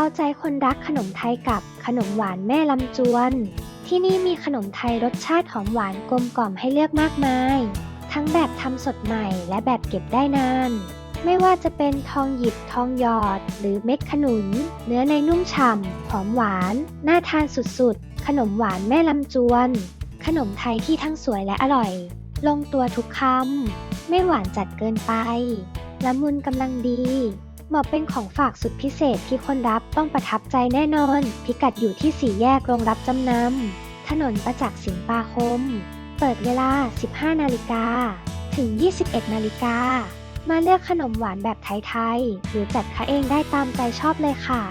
เอาใจคนรักขนมไทยกับขนมหวานแม่ลำจวน ที่นี่มีขนมไทยรสชาติหอมหวานกลมกล่อมให้เลือกมากมาย ทั้งแบบทำสดใหม่และแบบเก็บได้นาน ไม่ว่าจะเป็นทองหยิบทองหยอด หรือเม็ดขนุน เนื้อในนุ่มฉ่ำหอมหวาน น่าทานสุดๆ ขนมหวานแม่ลำจวน ขนมไทยที่ทั้งสวยและอร่อย ลงตัวทุกคำไม่หวานจัดเกินไปละมุนกำลังดี เหมาะเป็นของฝากสุดพิเศษที่คนรับต้องประทับใจแน่นอน พิกัดอยู่ที่สี่แยกโรงรับจำนำ ถนนประจักษ์สินปาคม เปิดเวลา 15 นาฬิกา ถึง 21 นาฬิกา มาเลือกขนมหวานแบบไทย ๆ หรือจัดคะเองได้ตามใจชอบเลยค่ะ